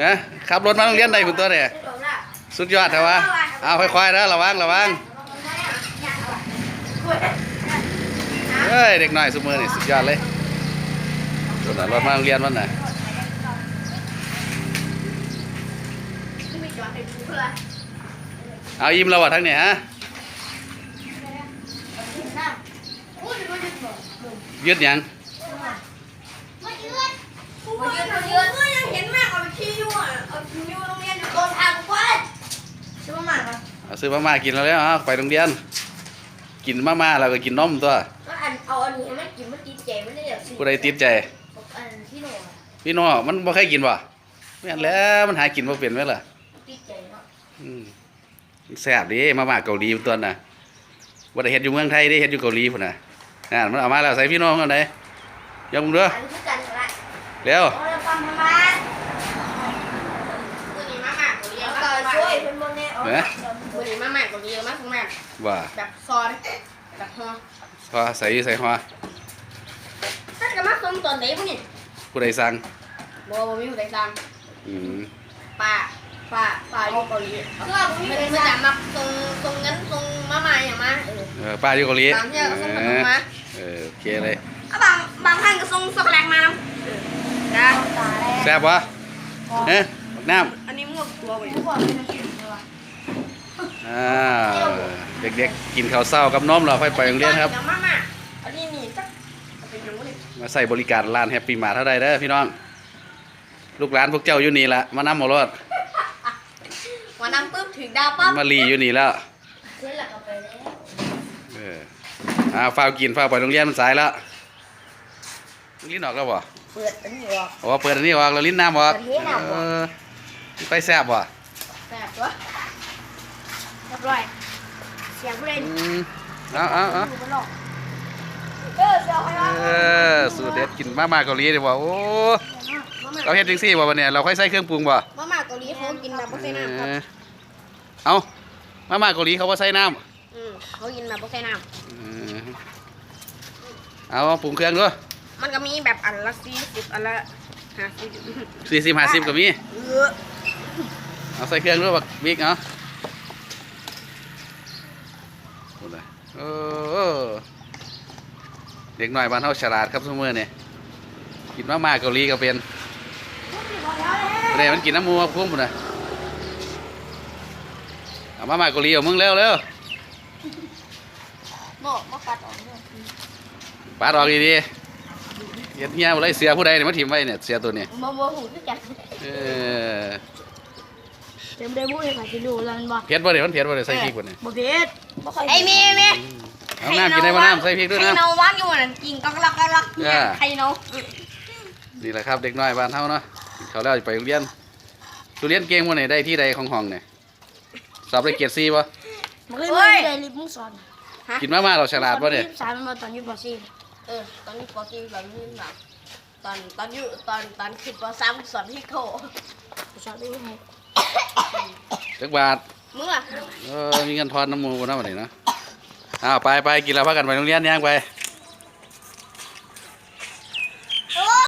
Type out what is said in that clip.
นะขับรถมาโรงเรียนได้คุณตัวเนี่ยสุดยอดแต่ว่าเอาค่อยๆนะระวังระวังเฮ้ยเด็กน้อยสมือนี่สุดยอดเลยตัวน่ะรถมาโรงเรียนมันน่ะเอายิ้มเราวะทั้งเนี่ยฮะยืดยัง มายืนมายืนก็ยังเห็นมากกว่าไปขี้ยุ่งอะเอาขี้ยุ่งโรงเรียนอยู่โดนทางกว้านใช่ไหมมากอะ เอา ซื้อมาม่ากินแล้วแล้วเอาไปโรงเรียน กินมาม่าแล้วก็กินนมตัวก็อันเอาอันนี้ให้มันกินมันติดใจมันได้แบบสิผู้ใดติดใจอันที่หนูอะพี่น้องมันบ่เคยกินบ่ไม่อันแล้วมันหากินบ่เป็นไหมล่ะ ติดใจเนาะอืมมันแซ่บดีมาม่าเกาหลีตัวน่ะบ่ได้เฮ็ดอยู่เมืองไทยได้เฮ็ดอยู่เกาหลีพุ่นน่ะนั่นมันเอามาแล้วใส่พี่น้องกันไหนยกมือเด้ออันที่กันก็ได้เร็วเอาละความธรรมะตัวนี้มากมากตัวนี้มากช่วย เป็นโมเดลเนะตัวนี้มากมากตัวนี้มากมากว่าแบบซอนแบบฮอพอใส่ใส่หัวถ้าจะมาส้มตัวไหนพวกนี้ผู้ใดสั่งบ่บ่มีผู้ใดสั่งอืมป้าป้าป้าอยู่เกาหลีเพื่อผมไม่ได้มาจากมาส่งส่งเงินส่งมาใหม่อย่างมาเออเออป้าอยู่เกาหลีบางเที่ยวก็ส่งขนมมาเออโอเคเลยอะบางบางท่านก็ส่งช็อกโกแลตมานะจ้าแซ่บบ่เอ๊ะบักน้อันนี้มั่วตัวไปำ อ่าเด็กๆกินข้าวเช้ากับนมแล้วค่อยไปโรงเรียนครับดี๋ยวมาม่าอันนี้นี่จักเป็นหนูนี่มาใส่บริการร้านแฮปปี้มาเท่าใดเด้อพี่น้อง ลูกหลานพวกเจ้าอยู่นี่ละมานำหมดรถวันนั้นปุ๊บถึงดาวปั๊บมาลีอยู่นี่แล้วเพื่อนหลักก็ไปแล้วเอออ่าฟ้าวกินฟ้าวไปโรงเรียนมันสายแล้วลิ้นออกแล้วบ่เปิดอันนี้ออกโอ้เปิดอันนี้ออกแล้วลิ้นน้ำออกเปิดลิ้นน้ำออกเออไปแซ่บบ่แสบตัวเรียบร้อยเสียงผู้เล่นอืมเอาเอาเอาอยู่บนหลอกเออเสียงใครวะเออสูตรเด็ดกินมาม่าเกาหลีดีบ่โอ้มาม่าเราเฮ็ดจังซี่บ่บัดเนี่ยเราค่อยใส่เครื่องปรุงบ่มาม่าเกาหลีเขากินแบบไม่ใส่น้ำครับเออเอามาม่าเกาหลีเขาบ่ใส่น้ำอืมเขากินแบบไม่ใส่น้เออเอาปรุงเครื่องด้วยำมันก็มีแบบอันละสี่สิบอันละห้าสิบสี่สิบห้าสิบก็มีเออเอาใส่เครื่องด้วยบักบิ๊กเอา โอ้ยโอ้เด็กหน่อยบ้านเฮาฉลาดครับซุมื้อนี่กินมาม่าเกาหลีก็เป็นเด้มันกินน้ำหมูมาพุ่มพุ่นน่ะเอามาม่าเกาหลีเอามึงเร็วเร็วโม่มากัดออกเนี่ยปาดออกดีๆเฮ็ดเฮียบ่ได้เสียผู้ใดเนี่ยมาถิ่มไว้เนี่ยเสียตัวนี้โมโมหูคือกันเออ เต็มได้บุ้ยค่ะที่ดูแล้วมันบอกเผ็ดบ่เด้มันเผ็ดบ่ได้ใส่พริกบ่เนี่ยบ่เผ็ดไอ้เมีเมีเอาน้ำกินได้บ่น้ำใส่พริกด้วยไข่นะเนาว่างอยู่นั่นกินก็ลักก็ลักเออไข่เนานี่แหละครับเด็กน้อยบ้านเฮาเนาะกินเขาวแล้วจะไปโรงเรียนทุเรียนเก่งบ่เนี่ยได้ที่ใดของห้องเนี่ยสอบได้เกียรติซีบ่มันก็ไม่ได้ลิฟต์มุงสอนกินมาม่าเราฉลาดบ่เนี่ยสามมาตอนอยู่ปอซี่เออตอนนี้ปอกี้ตอนนี้แบบตอนตอนอยู่ตอนตอนขึ้นปสามสอนที่โคสอนได้ยังไง จักบาทเมื่อ เออมีเงินทอนน้ำหมูบ่เนาะบัดนี้เนาะอ้าวไปไปกินแล้วพากันไปโรงเรียนย่างไปเ